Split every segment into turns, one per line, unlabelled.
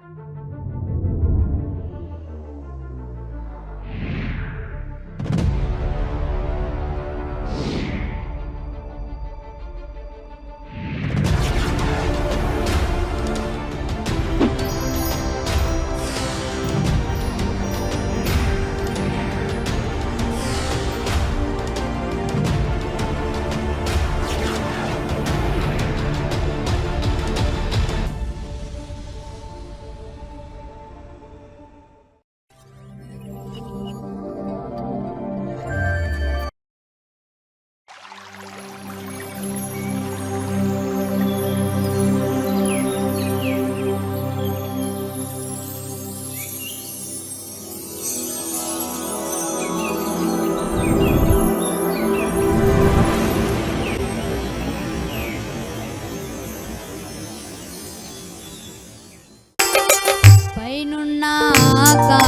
thank you か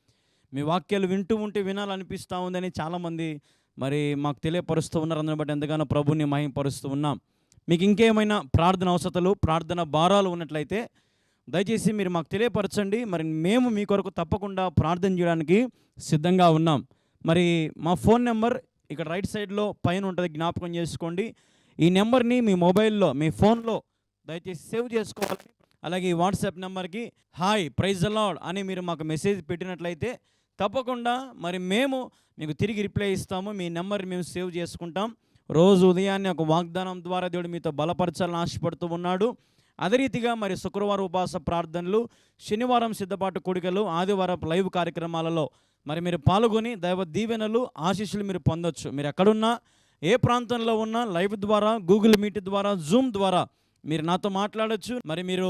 మీ వాక్యాలు వింటూ ఉంటే వినాలనిపిస్తూ ఉందని చాలామంది మరి మాకు తెలియపరుస్తూ ఉన్నారు. అందుని బట్టి ఎంతగానో ప్రభుని మహింపరుస్తూ ఉన్నాం. మీకు ఇంకేమైనా ప్రార్థన అవసరతలు ప్రార్థన భారాలు ఉన్నట్లయితే దయచేసి మీరు మాకు తెలియపరచండి. మరి మేము మీ కొరకు తప్పకుండా ప్రార్థన చేయడానికి సిద్ధంగా ఉన్నాం. మరి మా ఫోన్ నెంబర్ ఇక్కడ రైట్ సైడ్లో పైన ఉంటుంది జ్ఞాపకం చేసుకోండి. ఈ నెంబర్ని మీ మొబైల్లో మీ ఫోన్లో దయచేసి సేవ్ చేసుకోవాలి. అలాగే ఈ వాట్సాప్ నెంబర్కి హాయ్ ప్రైజ్ అలాడ్ అని మీరు మాకు మెసేజ్ పెట్టినట్లయితే తప్పకుండా మరి మేము మీకు తిరిగి రిప్లై ఇస్తాము. మీ నెంబర్ మేము సేవ్ చేసుకుంటాం. రోజు ఉదయాన్నే ఒక వాగ్దానం ద్వారా దేవుడు మీతో బలపరచాలని ఆశపడుతూ ఉన్నాడు. అదే రీతిగా మరి శుక్రవారం ఉపవాస ప్రార్థనలు శనివారం సిద్ధపాటు కూడికలు ఆదివారం లైవ్ కార్యక్రమాలలో మరి మీరు పాల్గొని దైవ దీవెనలు ఆశీస్సులు మీరు పొందొచ్చు. మీరు ఎక్కడున్నా ఏ ప్రాంతంలో ఉన్నా లైవ్ ద్వారా గూగుల్ మీట్ ద్వారా జూమ్ ద్వారా మీరు నాతో మాట్లాడచ్చు. మరి మీరు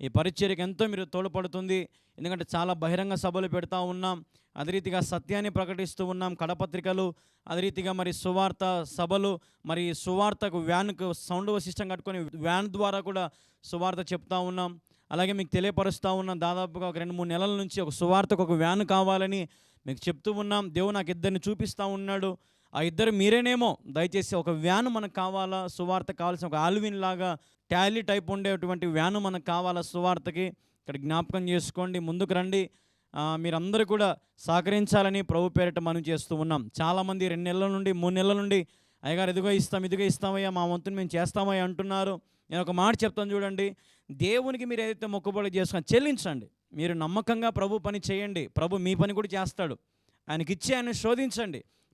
ఈ పరిచర్యకు ఎంతో మీరు తోడ్పడుతుంది. ఎందుకంటే చాలా బహిరంగ సభలు పెడతా ఉన్నాం. అదే రీతిగా సత్యాన్ని ప్రకటిస్తూ ఉన్నాం. కడపత్రికలు అదే రీతిగా మరి సువార్త సభలు మరి సువార్తకు వ్యాన్కు సౌండ్ సిస్టమ్ కట్టుకొని వ్యాన్ ద్వారా కూడా సువార్త చెప్తా ఉన్నాం. అలాగే మీకు తెలియపరుస్తూ ఉన్నాం. దాదాపుగా ఒక రెండు మూడు నెలల నుంచి ఒక సువార్తకు ఒక వ్యాన్ కావాలని మీకు చెప్తూ ఉన్నాం. దేవుడు నాకు ఇద్దరిని చూపిస్తూ ఉన్నాడు. ఆ ఇద్దరు మీరేనేమో దయచేసి ఒక వ్యాన్ మనకు కావాలా? సువార్త కావాల్సిన ఒక ఆల్విన్ లాగా టాలీ టైప్ ఉండేటువంటి వ్యాను మనకు కావాలా సువార్తకి? ఇక్కడ జ్ఞాపకం చేసుకోండి ముందుకు రండి. మీరందరూ కూడా సహకరించాలని ప్రభు పేరిట మనం చేస్తూ ఉన్నాం. చాలామంది రెండు నెలల నుండి మూడు నెలల నుండి అయ్యగారు ఇదిగో ఇస్తాం ఇదిగో ఇస్తామయ్యా మా వంతుని మేము చేస్తామయ్యా అంటున్నారు. నేను ఒక మాట చెప్తాను చూడండి. దేవునికి మీరు ఏదైతే మొక్కుబడి చేసుకొని చెల్లించండి. మీరు నమ్మకంగా ప్రభు పని చేయండి. ప్రభు మీ పని కూడా చేస్తాడు. ఆయనకి ఇచ్చి ఆయన శోధించండి.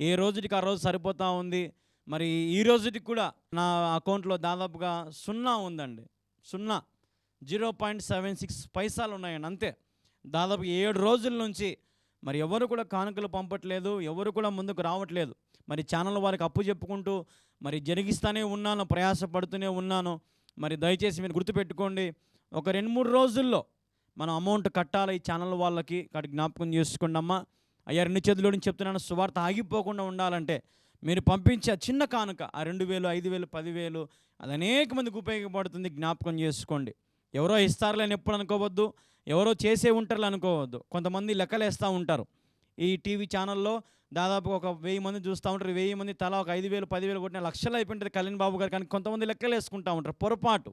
ఏ రోజుకి ఆ రోజు సరిపోతూ ఉంది? మరి ఈ రోజుకి కూడా నా అకౌంట్లో దాదాపుగా సున్నా ఉందండి. సున్నా. జీరో పాయింట్ సెవెన్ సిక్స్ పైసాలు ఉన్నాయండి అంతే. దాదాపు ఏడు రోజుల నుంచి మరి ఎవరు కూడా కానుకలు పంపట్లేదు ఎవరు కూడా ముందుకు రావట్లేదు. మరి ఛానల్ వారికి అప్పు చెప్పుకుంటూ మరి జరిగిస్తూనే ఉన్నాను ప్రయాసపడుతూనే ఉన్నాను. మరి దయచేసి మీరు గుర్తుపెట్టుకోండి ఒక రెండు మూడు రోజుల్లో మనం అమౌంట్ కట్టాలి ఈ ఛానల్ వాళ్ళకి. అక్కడ జ్ఞాపకం చేసుకోండి అమ్మా. అయ్యా రెండు చేతుల్లో నుంచి చెప్తున్నాను సువార్త ఆగిపోకుండా ఉండాలంటే మీరు పంపించే చిన్న కానుక ఆ రెండు వేలు ఐదు వేలు పదివేలు అది అనేక మందికి ఉపయోగపడుతుంది జ్ఞాపకం చేసుకోండి. ఎవరో ఇస్తారులని ఎప్పుడు అనుకోవద్దు ఎవరో చేసే ఉంటారు అనుకోవద్దు. కొంతమంది లెక్కలేస్తూ ఉంటారు. ఈ టీవీ ఛానల్లో దాదాపు ఒక వెయ్యి మంది చూస్తూ ఉంటారు వెయ్యి మంది తలా ఒక ఐదు వేలు పదివేలు కొట్టిన లక్షలు అయిపోయింటుంది కళ్యాణ్ బాబు గారు కానీ కొంతమంది లెక్కలు వేసుకుంటూ ఉంటారు పొరపాటు.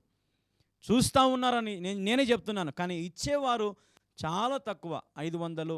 చూస్తూ ఉన్నారని నేను నేనే చెప్తున్నాను కానీ ఇచ్చేవారు చాలా తక్కువ ఐదు వందలు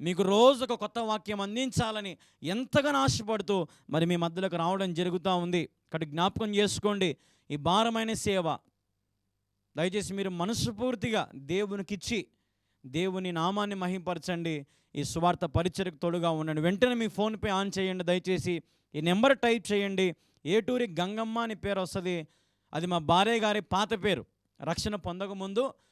మీకు రోజు ఒక కొత్త వాక్యం అందించాలని ఎంతగానో ఆశపడుతూ మరి మీ మధ్యలోకి రావడం జరుగుతూ ఉంది. ఇక్కడ జ్ఞాపకం చేసుకోండి. ఈ భారమైన సేవ దయచేసి మీరు మనస్ఫూర్తిగా దేవునికిచ్చి దేవుని నామాన్ని మహింపరచండి. ఈ స్వార్థ పరిచయకు తోడుగా ఉండండి. వెంటనే మీ ఫోన్పే ఆన్ చేయండి. దయచేసి ఈ నెంబర్ టైప్ చేయండి. ఏటూరి గంగమ్మ అని పేరు వస్తుంది. అది మా భార్య గారి పాత పేరు. రక్షణ పొందకముందు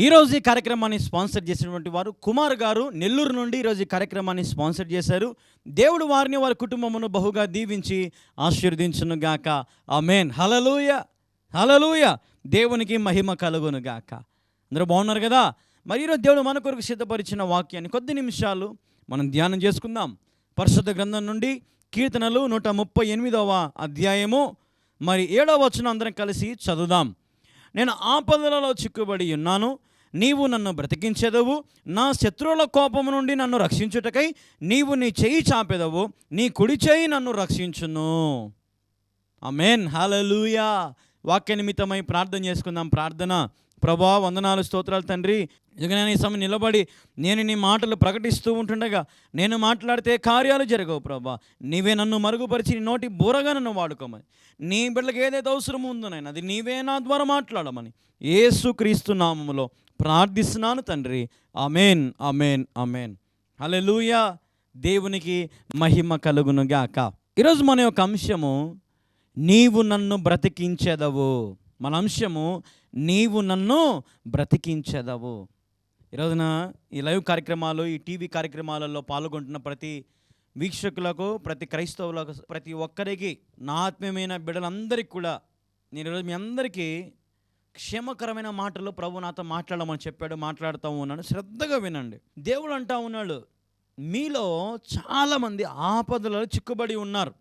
ఈరోజు ఈ కార్యక్రమాన్ని స్పాన్సర్ చేసినటువంటి వారు కుమార్ గారు నెల్లూరు నుండి ఈరోజు ఈ కార్యక్రమాన్ని స్పాన్సర్ చేశారు. దేవుడు వారిని వారి కుటుంబమును బహుగా దీవించి ఆశీర్వదించునుగాక. గాక ఆమెన్. హలలుయ హలలుయ దేవునికి మహిమ కలుగును గాక అందరూ బాగున్నారు కదా? మరి ఈరోజు దేవుడు మన కొరకు సిద్ధపరిచిన వాక్యాన్ని కొద్ది నిమిషాలు మనం ధ్యానం చేసుకుందాం. పరిశుద్ధ గ్రంథం నుండి కీర్తనలు నూట ముప్పై ఎనిమిదవ అధ్యాయము. మరి ఏడవ వచనం అందరం కలిసి చదువుదాం. నేను ఆపదలలో చిక్కుబడి ఉన్నాను. నీవు నన్ను బ్రతికించెదవు. నా శత్రువుల కోపము నుండి నన్ను రక్షించుటకై నీవు నీ చేయి చాపెదవు. నీ కుడి చేయి నన్ను రక్షించును. అమేన్ హలలుయా వాక్య నిమిత్తమై ప్రార్థన చేసుకుందాం. ప్రార్థన. ప్రభా వందనాలు స్తోత్రాలు తండ్రి. ఇదిగో ఈ సమయం నిలబడి నేను నీ మాటలు ప్రకటిస్తూ ఉంటుండగా నేను మాట్లాడితే కార్యాలు జరగవు ప్రభా. నీవే నన్ను మరుగుపరిచి నీ నోటి బూరగా నన్ను వాడుకోమని. నీ బిడ్డలకు ఏదైతే అవసరం ఉందో నేను అది నీవే నా ద్వారా మాట్లాడమని. ఏసు క్రీస్తు నామములో ప్రార్థిస్తున్నాను తండ్రి. అమేన్ అమేన్ అమేన్ హలెలూయ దేవునికి మహిమ కలుగును గాక ఈరోజు మన యొక్క అంశము నీవు నన్ను బ్రతికించెదవు. మన అంశము నీవు నన్ను బ్రతికించెదవు. ఈరోజున ఈ లైవ్ కార్యక్రమాలు ఈ టీవీ కార్యక్రమాలలో పాల్గొంటున్న ప్రతి వీక్షకులకు ప్రతి క్రైస్తవులకు ప్రతి ఒక్కరికి నా ఆత్మీయమైన బిడ్డలందరికీ కూడా నేను ఈరోజు మీ అందరికీ క్షేమకరమైన మాటలు ప్రభు నాతో మాట్లాడమని చెప్పాడు మాట్లాడుతూ ఉన్నాడు. శ్రద్ధగా వినండి. దేవుడు అంటా ఉన్నాడు మీలో చాలామంది ఆపదలలో చిక్కుబడి ఉన్నారు.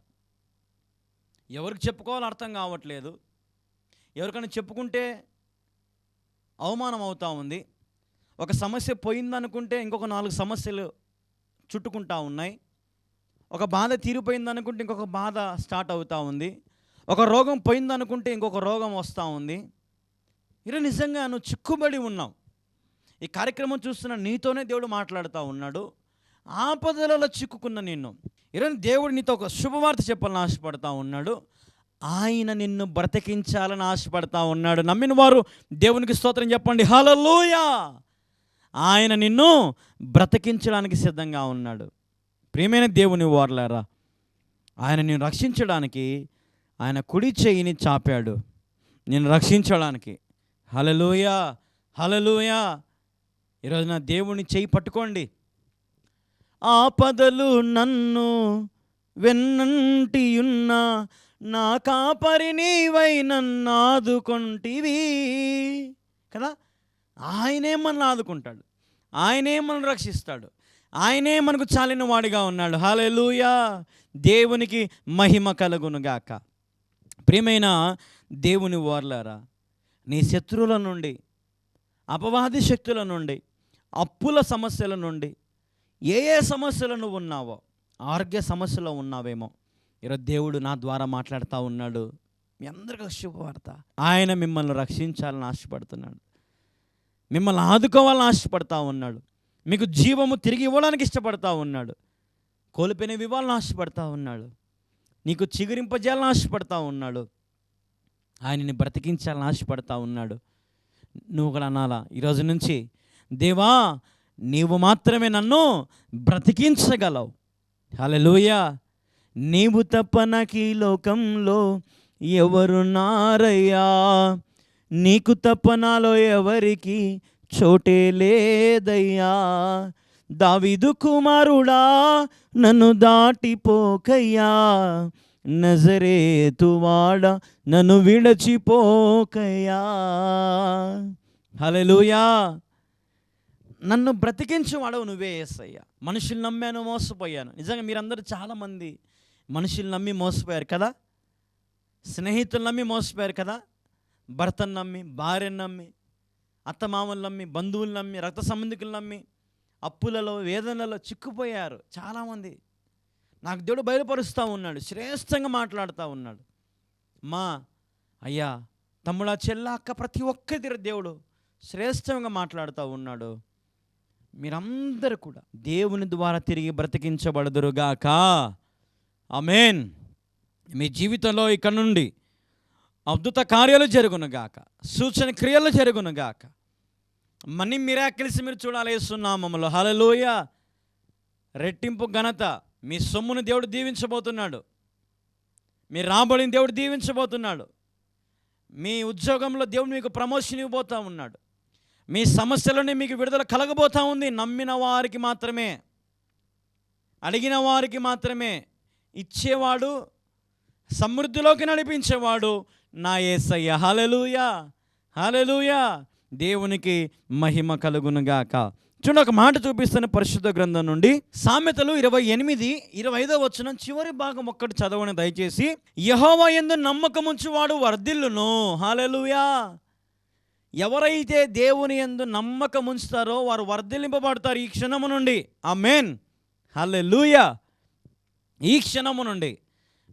ఎవరికి చెప్పుకోవాలో అర్థం కావట్లేదు. ఎవరికైనా చెప్పుకుంటే అవమానం అవుతూ ఉంది. ఒక సమస్య పోయిందనుకుంటే ఇంకొక నాలుగు సమస్యలు చుట్టుకుంటా ఉన్నాయి. ఒక బాధ తీరిపోయిందనుకుంటే ఇంకొక బాధ స్టార్ట్ అవుతూ ఉంది. ఒక రోగం పోయిందనుకుంటే ఇంకొక రోగం వస్తూ ఉంది. ఇరే నిజంగా నువ్వు చిక్కుబడి ఉన్నావు. ఈ కార్యక్రమం చూస్తున్న నీతోనే దేవుడు మాట్లాడుతూ ఉన్నాడు. ఆపదలలో చిక్కుకున్న నిన్ను. ఇరే దేవుడు నీతో ఒక శుభవార్త చెప్పాలని ఆశపడతా ఉన్నాడు. ఆయన నిన్ను బ్రతికించాలని ఆశపడతా ఉన్నాడు. నమ్మిన వారు దేవునికి స్తోత్రం చెప్పండి. హలలోయా ఆయన నిన్ను బ్రతికించడానికి సిద్ధంగా ఉన్నాడు. ప్రియమైన దేవుని వారలారా ఆయన నిన్ను రక్షించడానికి ఆయన కుడి చేయిని చాపాడు. నిన్ను రక్షించడానికి. హలలోయ హలలోయ ఈరోజు నా దేవుని చేయి పట్టుకోండి. ఆపదలు నన్ను వెన్నంటియున్న నా కాపరి నీవై నన్ను ఆదుకొంటివి. కదా? ఆయనే మనల్ని ఆదుకుంటాడు. ఆయనే మనల్ని రక్షిస్తాడు. ఆయనే మనకు చాలిన వాడిగా ఉన్నాడు. హాలెలూయా దేవునికి మహిమ కలుగునుగాక. ప్రియమైన దేవుని వార్లారా నీ శత్రువుల నుండి అపవాది శక్తుల నుండి అప్పుల సమస్యల నుండి ఏ ఏ సమస్యలను ఉన్నావో ఆరోగ్య సమస్యలో ఉన్నావేమో ఈరోజు దేవుడు నా ద్వారా మాట్లాడుతూ ఉన్నాడు. మీ అందరికీ శుభవార్త. ఆయన మిమ్మల్ని రక్షించాలని ఆశపడుతున్నాడు. మిమ్మల్ని ఆదుకోవాలని ఆశపడతా ఉన్నాడు. మీకు జీవము తిరిగి ఇవ్వడానికి ఇష్టపడతా ఉన్నాడు. కోల్పోయిన ఇవ్వాలని ఆశపడతా ఉన్నాడు. నీకు చిగురింపజేయాలని ఆశపడతా ఉన్నాడు. ఆయనని బ్రతికించాలని ఆశపడతా ఉన్నాడు. నువ్వు కూడా అనాలా? ఈరోజు నుంచి దేవా నీవు మాత్రమే నన్ను బ్రతికించగలవు. హల్లెలూయా. నీవు తప్ప నాకు ఈ లోకంలో ఎవరు నారయ్యా? నీకు తప్ప నాలో ఎవరికి చోటే లేదయ్యా. దావిదు కుమారుడా నన్ను దాటిపోకయ్యా. నజరేతువాడ నన్ను విడచిపోకయా హల్లెలూయా. నన్ను బ్రతికించువాడవు నువ్వే ఏసయ్యా. మనుషులు నమ్మాను మోసపోయాను. నిజంగా మీరందరూ చాలామంది మనుషులు నమ్మి మోసపోయారు కదా? స్నేహితులు నమ్మి మోసపోయారు కదా? భర్తను నమ్మి భార్యను నమ్మి అత్తమామలు నమ్మి బంధువులు నమ్మి రక్త సంబంధికులు నమ్మి అప్పులలో వేదనలలో చిక్కుపోయారు చాలామంది. నాకు దేవుడు బయలుపరుస్తూ ఉన్నాడు శ్రేష్టంగా మాట్లాడుతూ ఉన్నాడు. మా అయ్యా తమ్ముడా చెల్ల అక్క ప్రతి ఒక్కరి దేవుడు శ్రేష్టంగా మాట్లాడుతూ ఉన్నాడు. మీరందరూ కూడా దేవుని ద్వారా తిరిగి బ్రతికించబడదురుగాక. అమేన్ మీ జీవితంలో ఇక్కడ నుండి అద్భుత కార్యాలు జరుగునుగాక సూచన క్రియలు జరుగునుగాక. మనీ మిరాకిల్స్ మీరు చూడాలి వేస్తున్నామమ్మలో హలలోయ రెట్టింపు ఘనత. మీ సొమ్మును దేవుడు దీవించబోతున్నాడు. మీ రాబడిని దేవుడు దీవించబోతున్నాడు. మీ ఉద్యోగంలో దేవుడు మీకు ప్రమోషన్ ఇవ్వబోతూ ఉన్నాడు. మీ సమస్యలోనే మీకు విడుదల కలగబోతా ఉంది. నమ్మిన వారికి మాత్రమే. అడిగిన వారికి మాత్రమే. ఇచ్చేవాడు సమృద్ధిలోకి నడిపించేవాడు నా ఏసయ్య. హలలుయా హలలుయా దేవునికి మహిమ కలుగునుగాక. చూడండి ఒక మాట చూపిస్తున్న పరిశుద్ధ గ్రంథం నుండి. సామెతలు ఇరవై ఎనిమిది ఇరవై ఐదో వచ్చిన చివరి భాగం ఒక్కటి చదవని దయచేసి. యహోవా ఎందు నమ్మకముంచువాడు వర్ధిల్లును. హాలెలుయా ఎవరైతే దేవుని ఎందు నమ్మకం ఉంచుతారో వారు వర్ధిలింపబడతారు ఈ క్షణము నుండి. ఆ మెయిన్ హల్లెలూయా. ఈ క్షణము నుండి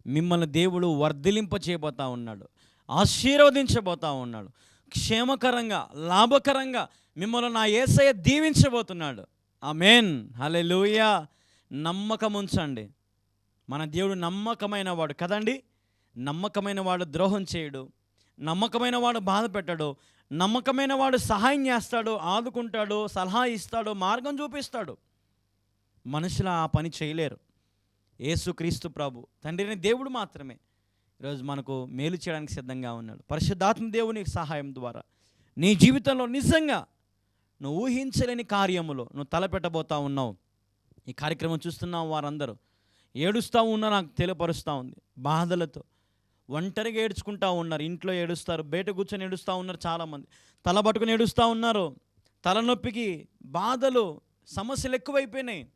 మిమ్మల్ని దేవుడు వర్ధిలింప చేయబోతా ఉన్నాడు ఆశీర్వదించబోతా ఉన్నాడు. క్షేమకరంగా లాభకరంగా మిమ్మల్ని నా ఏసయ్య దీవించబోతున్నాడు. ఆ మేన్ హలే లూయ నమ్మకం ఉంచండి మన దేవుడు నమ్మకమైన వాడు కదండి? నమ్మకమైన వాడు ద్రోహం చేయడు. నమ్మకమైన వాడు బాధ పెట్టడు. నమ్మకమైన వాడు సహాయం చేస్తాడు ఆదుకుంటాడు సలహా ఇస్తాడు మార్గం చూపిస్తాడు. మనుషులు ఆ పని చేయలేరు. ఏసుక్రీస్తు ప్రభు తండ్రిని దేవుడు మాత్రమే ఈరోజు మనకు మేలు చేయడానికి సిద్ధంగా ఉన్నాడు. పరిశుద్ధాత్మ దేవుని సహాయం ద్వారా. నీ జీవితంలో నిజంగా నువ్వు ఊహించలేని కార్యములో నువ్వు తలపెట్టబోతా ఉన్నావు. ఈ కార్యక్రమం చూస్తున్నావు వారందరూ. ఏడుస్తూ ఉన్నా నాకు తెలియపరుస్తూ ఉంది. బాధలతో. ఒంటరిగా ఏడ్చుకుంటూ ఉన్నారు. ఇంట్లో ఏడుస్తారు. బయట కూర్చొని ఏడుస్తూ ఉన్నారు చాలామంది. తల పట్టుకుని ఏడుస్తూ ఉన్నారు. తలనొప్పికి బాధలు సమస్యలు ఎక్కువైపోయినాయి.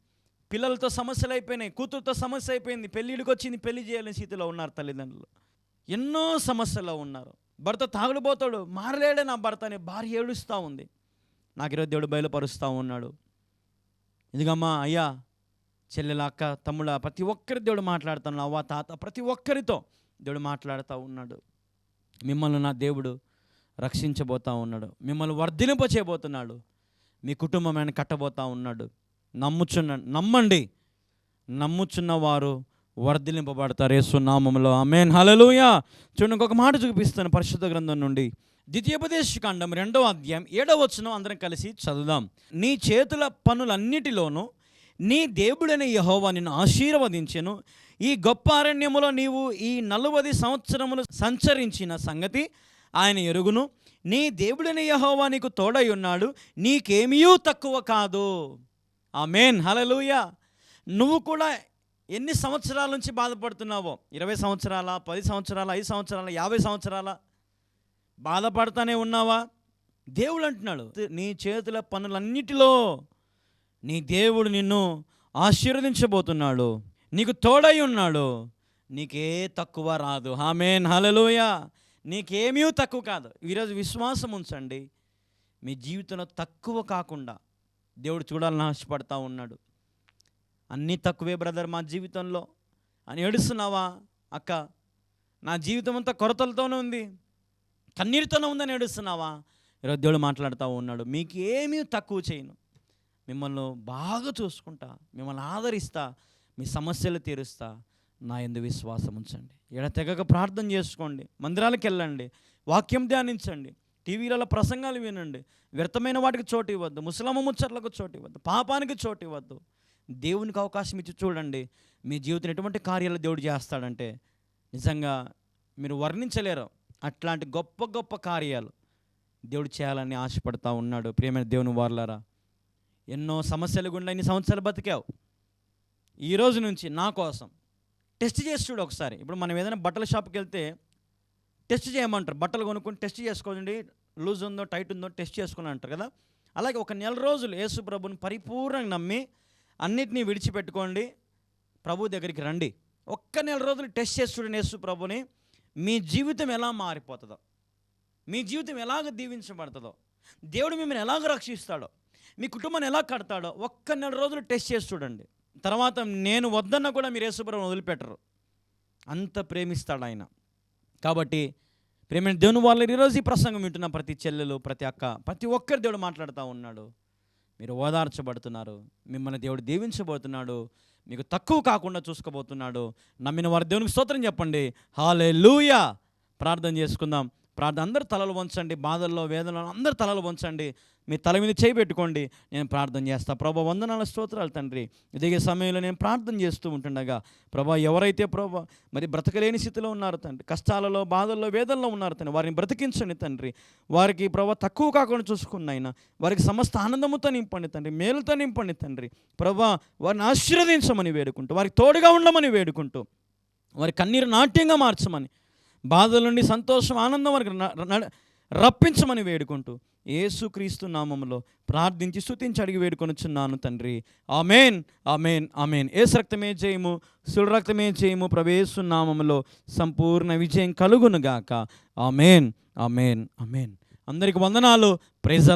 పిల్లలతో సమస్యలు అయిపోయినాయి. కూతురుతో సమస్య అయిపోయింది. పెళ్ళిళ్ళకి వచ్చింది. పెళ్ళి చేయలేని స్థితిలో ఉన్నారు తల్లిదండ్రులు. ఎన్నో సమస్యల్లో ఉన్నారు. భర్త తాగుడుపోతాడు. మారలేడే నా భర్త అని భార్య ఏడుస్తూ ఉంది. నాకు ఈరోజు దేవుడు బయలుపరుస్తూ ఉన్నాడు. ఇదిగమ్మా అయ్యా చెల్లెల అక్క తమ్ముళ్ళ ప్రతి ఒక్కరి దేవుడు మాట్లాడుతున్నాడు. అవ్వ తాత ప్రతి ఒక్కరితో దేవుడు మాట్లాడుతూ ఉన్నాడు. మిమ్మల్ని నా దేవుడు రక్షించబోతా ఉన్నాడు. మిమ్మల్ని వర్ధిలింప చేయబోతున్నాడు. మీ కుటుంబం ఆయన కట్టబోతా ఉన్నాడు. నమ్ముచున్న నమ్మండి. నమ్ముచున్న వారు వర్ధిలింపబడతారు. యేసు నామంలో ఆమెన్. హలలుయా చూడండి ఒక మాట చూపిస్తాను పరిశుద్ధ గ్రంథం నుండి. ద్వితీయోపదేశ కాండం రెండవ అధ్యాయం ఏడవ వచనం అందరం కలిసి చదువుదాం. నీ చేతుల పనులన్నిటిలోనూ నీ దేవుడైన యహోవా నిన్ను ఆశీర్వదించెను. ఈ గొప్ప అరణ్యములో నీవు ఈ నలువది సంవత్సరములు సంచరించిన సంగతి ఆయన ఎరుగును. నీ దేవుడైన యహోవా నీకు తోడై ఉన్నాడు నీకేమీ తక్కువ కాదు. ఆమెన్. హలలుయ నువ్వు కూడా ఎన్ని సంవత్సరాల నుంచి బాధపడుతున్నావో? ఇరవై సంవత్సరాల పది సంవత్సరాల ఐదు సంవత్సరాల యాభై సంవత్సరాల? బాధపడతానే ఉన్నావా? దేవుడు అంటున్నాడు నీ చేతుల పనులన్నిటిలో నీ దేవుడు నిన్ను ఆశీర్వదించబోతున్నాడు. నీకు తోడై ఉన్నాడు. నీకే తక్కువ రాదు. హామేన్ హలలోయ నీకేమీ తక్కువ కాదు. ఈరోజు విశ్వాసం ఉంచండి. మీ జీవితంలో తక్కువ కాకుండా దేవుడు చూడాలని ఆశపడతా ఉన్నాడు. అన్నీ తక్కువే బ్రదర్ మా జీవితంలో. అని ఏడుస్తున్నావా? అక్క నా జీవితం అంతా కొరతలతోనే ఉంది. కన్నీరుతోనే ఉందని ఏడుస్తున్నావా? ఈరోజు దేవుడు మాట్లాడుతూ ఉన్నాడు. మీకు ఏమీ తక్కువ చేయను. మిమ్మల్ని బాగా చూసుకుంటా మిమ్మల్ని ఆదరిస్తా మీ సమస్యలు తీరుస్తా. నా ఎందు విశ్వాసం ఉంచండి. ఎడ తెగక ప్రార్థన చేసుకోండి. మందిరాలకు వెళ్ళండి. వాక్యం ధ్యానించండి. టీవీలలో ప్రసంగాలు వినండి. వ్యర్థమైన వాటికి చోటు ఇవ్వద్దు. ముసలమ్మ ముచ్చట్లకు చోటు ఇవ్వద్దు. పాపానికి చోటు ఇవ్వద్దు. దేవునికి అవకాశం ఇచ్చి చూడండి. మీ జీవితం ఎటువంటి కార్యాలు దేవుడు చేస్తాడంటే నిజంగా మీరు వర్ణించలేరు. అట్లాంటి గొప్ప గొప్ప కార్యాలు దేవుడు చేయాలని ఆశపడతా ఉన్నాడు. ప్రియమైన దేవుని వారులారా ఎన్నో సమస్యలు గుండా ఇన్ని సంవత్సరాలు బతికావు. ఈ రోజు నుంచి నా కోసం టెస్ట్ చేసి చూడు ఒకసారి. ఇప్పుడు మనం ఏదైనా బట్టల షాప్కి వెళ్తే టెస్ట్ చేయమంటారు. బట్టలు కొనుక్కొని టెస్ట్ చేసుకోండి. లూజ్ ఉందో టైట్ ఉందో టెస్ట్ చేసుకుని అంటారు కదా. అలాగే ఒక నెల రోజులు యేసు ప్రభుని పరిపూర్ణంగా నమ్మి అన్నిటినీ విడిచిపెట్టుకోండి. ప్రభు దగ్గరికి రండి. ఒక్క నెల రోజులు టెస్ట్ చేసి చూడండి యేసు ప్రభుని మీ జీవితం ఎలా మారిపోతుందో మీ జీవితం ఎలాగ దీవించబడుతుందో దేవుడు మిమ్మల్ని ఎలాగ రక్షిస్తాడో మీ కుటుంబాన్ని ఎలా కడతాడో ఒక్క నెల రోజులు టెస్ట్ చేసి చూడండి. తర్వాత నేను వద్దన్నా కూడా మీరు యేసుప్రభుని వదిలిపెట్టరు. అంత ప్రేమిస్తాడు ఆయన. కాబట్టి ప్రేమ దేవుని వాళ్ళు ఈరోజు ఈ ప్రసంగం వింటున్న ప్రతి చెల్లెలు ప్రతి అక్క ప్రతి ఒక్కరు దేవుడు మాట్లాడుతూ ఉన్నాడు. మీరు ఓదార్చబడుతున్నారు. మిమ్మల్ని దేవుడు దీవించబోతున్నాడు. మీకు తక్కువ కాకుండా చూసుకోబోతున్నాడు. నమ్మిన వారి దేవునికి స్తోత్రం చెప్పండి. హాలే ప్రార్థన చేసుకుందాం. ప్రార్థన అందరు తలలు వంచండి. బాధల్లో వేదనలో అందరు తలలు వంచండి. మీ తల మీద చేయి పెట్టుకోండి. నేను ప్రార్థన చేస్తా. ప్రభా వందనాల స్తోత్రాలు తండ్రి. ఇదే సమయంలో నేను ప్రార్థన చేస్తూ ఉంటుండగా ప్రభా ఎవరైతే ప్రభా మరి బ్రతకలేని స్థితిలో ఉన్నారు తండ్రి కష్టాలలో బాధల్లో వేదల్లో ఉన్నారు తండ్రి వారిని బ్రతికించండి తండ్రి. వారికి ప్రభా తక్కువ కాకుండా చూసుకున్న ఆయన వారికి సమస్త ఆనందముతో నింపండి తండ్రి మేలుతో నింపండి తండ్రి. ప్రభా వారిని ఆశీర్వదించమని వేడుకుంటూ వారికి తోడుగా ఉండమని వేడుకుంటూ వారి కన్నీరు నాట్యంగా మార్చమని బాధల నుండి సంతోషం ఆనందం వరకు న- రప్పించమని వేడుకుంటూ ఏసుక్రీస్తు నామంలో ప్రార్థించి స్థుతించి అడిగి వేడుకొనుచున్నాను తండ్రి. Amen amen amen. ఏసు రక్తమే చేయము సుడు రక్తమే చేయము ప్రవేశు నామములో సంపూర్ణ విజయం కలుగునుగాక ఆమెన్ ఆమెన్ ఆమెన్. అందరికి వందనాలు. ప్రైజ్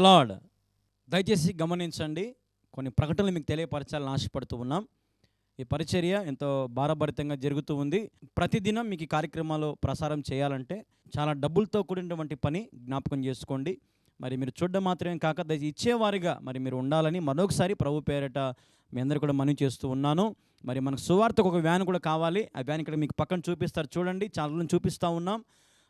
దయచేసి గమనించండి. కొన్ని ప్రకటనలు మీకు తెలియపరచాలని ఆశపడుతూ ఉన్నాం. ఈ పరిచర్య ఎంతో భారభరితంగా జరుగుతూ ఉంది. ప్రతిదినం మీకు ఈ కార్యక్రమాలు ప్రసారం చేయాలంటే చాలా డబ్బులతో కూడినటువంటి పని జ్ఞాపకం చేసుకోండి. మరి మీరు చూడడం మాత్రమే కాక దయచేసి ఇచ్చేవారిగా మరి మీరు ఉండాలని మరొకసారి ప్రభు పేరట మీ అందరు కూడా మనవి చేస్తూ ఉన్నాను. మరి మనకు సువార్తకు ఒక వ్యాన్ కూడా కావాలి. ఆ వ్యాన్ ఇక్కడ మీకు పక్కన చూపిస్తారు చూడండి. చాలా చూపిస్తూ ఉన్నాం.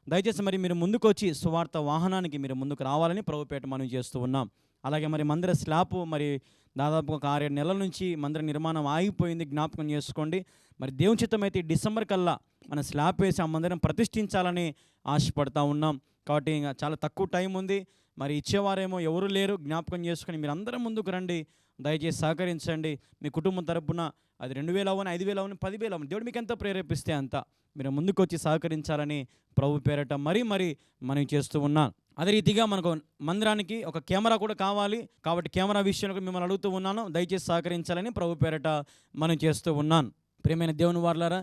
దయచేసి మరి మీరు ముందుకు వచ్చి సువార్త వాహనానికి మీరు ముందుకు రావాలని ప్రభుపేట మనం చేస్తూ ఉన్నాం. అలాగే మరి మందిర స్లాప్ మరి దాదాపు ఒక ఆరేడు నెలల నుంచి మందిర నిర్మాణం ఆగిపోయింది జ్ఞాపకం చేసుకోండి. మరి దేవుని చిత్తం అయితే డిసెంబర్ కల్లా మన స్లాబ్ వేసి ఆ మందిరం ప్రతిష్ఠించాలని ఆశపడతా ఉన్నాం. కాబట్టి ఇంకా చాలా తక్కువ టైం ఉంది. మరి ఇచ్చేవారేమో ఎవరు లేరు జ్ఞాపకం చేసుకొని మీరు అందరం ముందుకు రండి. దయచేసి సహకరించండి. మీ కుటుంబం తరపున అది రెండు వేలు అవ్వని ఐదు వేలు అవ్వని పదివేలు అవ్వని దేవుడు మీకు ఎంత ప్రేరేపిస్తే అంత. మీరు ముందుకు వచ్చి సహకరించాలని ప్రభు పేరట మరీ మరీ మనం చేస్తూ ఉన్నాను. అదే రీతిగా మనకు మందిరానికి ఒక కెమెరా కూడా కావాలి. కాబట్టి కెమెరా విషయంలో మిమ్మల్ని అడుగుతూ ఉన్నాను. దయచేసి సహకరించాలని ప్రభు పేరట మనం చేస్తూ ఉన్నాను. ప్రియమైన దేవుని వార్లారా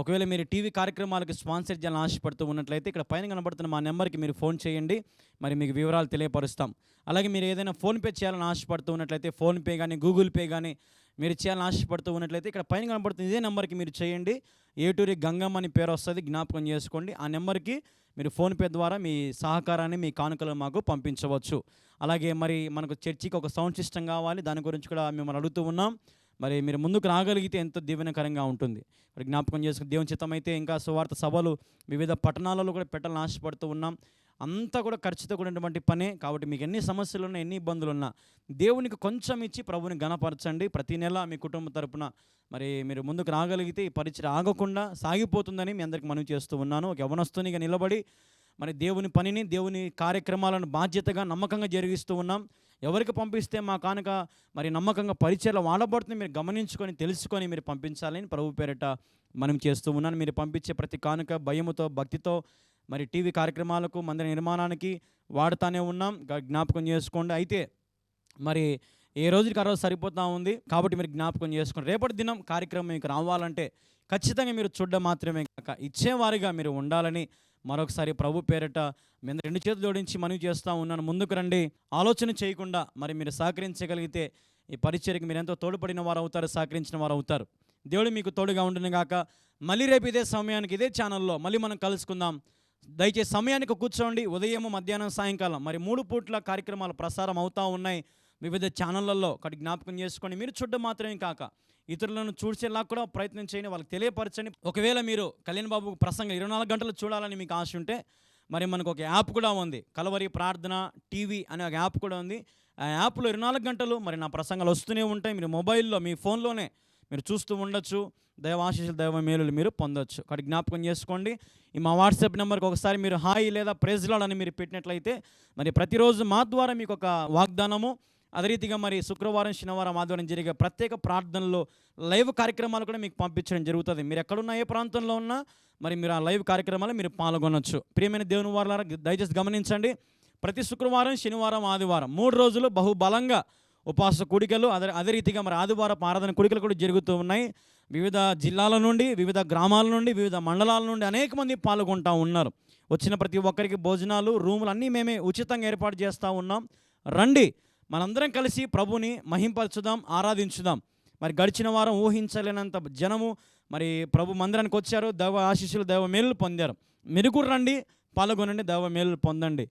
ఒకవేళ మీరు టీవీ కార్యక్రమాలకు స్పాన్సర్ చేయాలని ఆశపడుతూ ఉన్నట్లయితే ఇక్కడ పైన కనబడుతున్న మా నెంబర్కి మీరు ఫోన్ చేయండి. మరి మీకు వివరాలు తెలియపరుస్తాం. అలాగే మీరు ఏదైనా ఫోన్పే చేయాలని ఆశపడుతూ ఉన్నట్లయితే ఫోన్పే కానీ గూగుల్ పే కానీ మీరు చేయాలని ఆశపడుతూ ఉన్నట్లయితే ఇక్కడ పైన కనబడుతుంది ఇదే నెంబర్కి మీరు చేయండి. ఏటూరి గంగమ్మ అని పేరు వస్తుంది జ్ఞాపకం చేసుకోండి. ఆ నెంబర్కి మీరు ఫోన్పే ద్వారా మీ సహకారాన్ని మీ కానుకలు మాకు పంపించవచ్చు. అలాగే మరి మనకు చర్చికి ఒక సౌండ్ సిస్టమ్ కావాలి దాని గురించి కూడా మిమ్మల్ని అడుగుతూ ఉన్నాం. మరి మీరు ముందుకు రాగలిగితే ఎంతో దీవెనకరంగా ఉంటుంది. మరి జ్ఞాపకం చేసుకుని దేవుని చిత్తమైతే ఇంకా సువార్త సభలు వివిధ పట్టణాలలో కూడా పెట్టాలని ఆశపడుతూ ఉన్నాం. అంతా కూడా ఖర్చుతో కూడినటువంటి పనే. కాబట్టి మీకు ఎన్ని సమస్యలు ఉన్నా ఎన్ని ఇబ్బందులు ఉన్నా దేవునికి కొంచెం ఇచ్చి ప్రభుని గణపరచండి ప్రతి నెల మీ కుటుంబ తరపున మరి మీరు ముందుకు రాగలిగితే ఈ పరిచయం ఆగకుండా సాగిపోతుందని మీ అందరికి మనవి చేస్తూ ఉన్నాను. ఒక యవనస్తునిగా నిలబడి మరి దేవుని పనిని దేవుని కార్యక్రమాలను బాధ్యతగా నమ్మకంగా జరిగిస్తూ ఉన్నాం. ఎవరికి పంపిస్తే మా కానుక మరి నమ్మకంగా పరిచయాలు వాడబడుతుంది మీరు గమనించుకొని తెలుసుకొని మీరు పంపించాలని ప్రభు పేరిట మనం చేస్తూ ఉన్నాను. మీరు పంపించే ప్రతి కానుక భయముతో భక్తితో మరి టీవీ కార్యక్రమాలకు మందిర నిర్మాణానికి వాడుతానే ఉన్నాం. జ్ఞాపకం చేసుకోండి. అయితే మరి ఏ రోజుకి ఆ రోజు సరిపోతూ ఉంది? కాబట్టి మీరు జ్ఞాపకం చేసుకోండి. రేపటి దినం కార్యక్రమం మీకు రావాలంటే ఖచ్చితంగా మీరు చూడడం మాత్రమే కాక ఇచ్చేవారిగా మీరు ఉండాలని మరొకసారి ప్రభు పేరట మేము రెండు చేతులు జోడించి మనవి చేస్తూ ఉన్నాను. ముందుకు రండి. ఆలోచన చేయకుండా మరి మీరు సహకరించగలిగితే ఈ పరిచర్కి మీరు ఎంతో తోడ్పడిన వారు అవుతారు సహకరించిన వారు అవుతారు. దేవుడు మీకు తోడుగా ఉండును గాక. మళ్ళీ రేపు ఇదే సమయానికి ఇదే ఛానల్లో మళ్ళీ మనం కలుసుకుందాం. దయచేసి సమయానికి కూర్చోండి. ఉదయం మధ్యాహ్నం సాయంకాలం. మరి మూడు పూట్ల కార్యక్రమాలు ప్రసారం అవుతూ ఉన్నాయి. వివిధ ఛానళ్ళల్లో ఒకటి జ్ఞాపకం చేసుకోండి. మీరు చూడడం మాత్రమే కాక ఇతరులను చూసేలా కూడా ప్రయత్నం చేయండి. వాళ్ళకి తెలియపరచండి. ఒకవేళ మీరు కళ్యాణ్ బాబు ప్రసంగం ఇరవై నాలుగు గంటలు చూడాలని మీకు ఆశ ఉంటే మరి మనకు ఒక యాప్ కూడా ఉంది. కలవరి ప్రార్థన టీవీ అనే ఒక యాప్ కూడా ఉంది. ఆ యాప్లో ఇరవై నాలుగు గంటలు మరి నా ప్రసంగాలు వస్తూనే ఉంటాయి. మీరు మొబైల్లో మీ ఫోన్లోనే మీరు చూస్తూ ఉండొచ్చు. దైవాశీషులు దైవ మేలులు మీరు పొందొచ్చు. కాబట్టి జ్ఞాపకం చేసుకోండి. ఈ మా వాట్సాప్ నెంబర్కి ఒకసారి మీరు హాయ్ లేదా ప్రెజ్లాడ్ అని మీరు పెట్టినట్లయితే మరి ప్రతిరోజు మా ద్వారా మీకు ఒక వాగ్దానము అదే రీతిగా మరి శుక్రవారం శనివారం ఆదివారం జరిగే ప్రత్యేక ప్రార్థనలో లైవ్ కార్యక్రమాలు కూడా మీకు పంపించడం జరుగుతుంది. మీరు ఎక్కడున్నా ఏ ప్రాంతంలో ఉన్నా మరి మీరు ఆ లైవ్ కార్యక్రమాలు మీరు పాల్గొనొచ్చు. ప్రియమైన దేవుని వారు దయచేసి గమనించండి. ప్రతి శుక్రవారం శనివారం ఆదివారం మూడు రోజులు బహుబలంగా ఉపవాస కూడికలు అదే అదే రీతిగా మరి ఆదివారం ఆరాధన కూడికలు కూడా జరుగుతూ ఉన్నాయి. వివిధ జిల్లాల నుండి వివిధ గ్రామాల నుండి వివిధ మండలాల నుండి అనేక మంది పాల్గొంటూ ఉన్నారు. వచ్చిన ప్రతి ఒక్కరికి భోజనాలు రూములు అన్నీ మేమే ఉచితంగా ఏర్పాటు చేస్తూ ఉన్నాం. రండి మనందరం కలిసి ప్రభుని మహింపరచుదాం ఆరాధించుదాం. మరి గడిచిన వారం ఊహించలేనంత జనము మరి ప్రభు మందిరానికి వచ్చారు. దైవ ఆశీస్సులు దైవ మేలు పొందారు. మీరు కూడా రండి పాల్గొనండి దైవ మేలు పొందండి.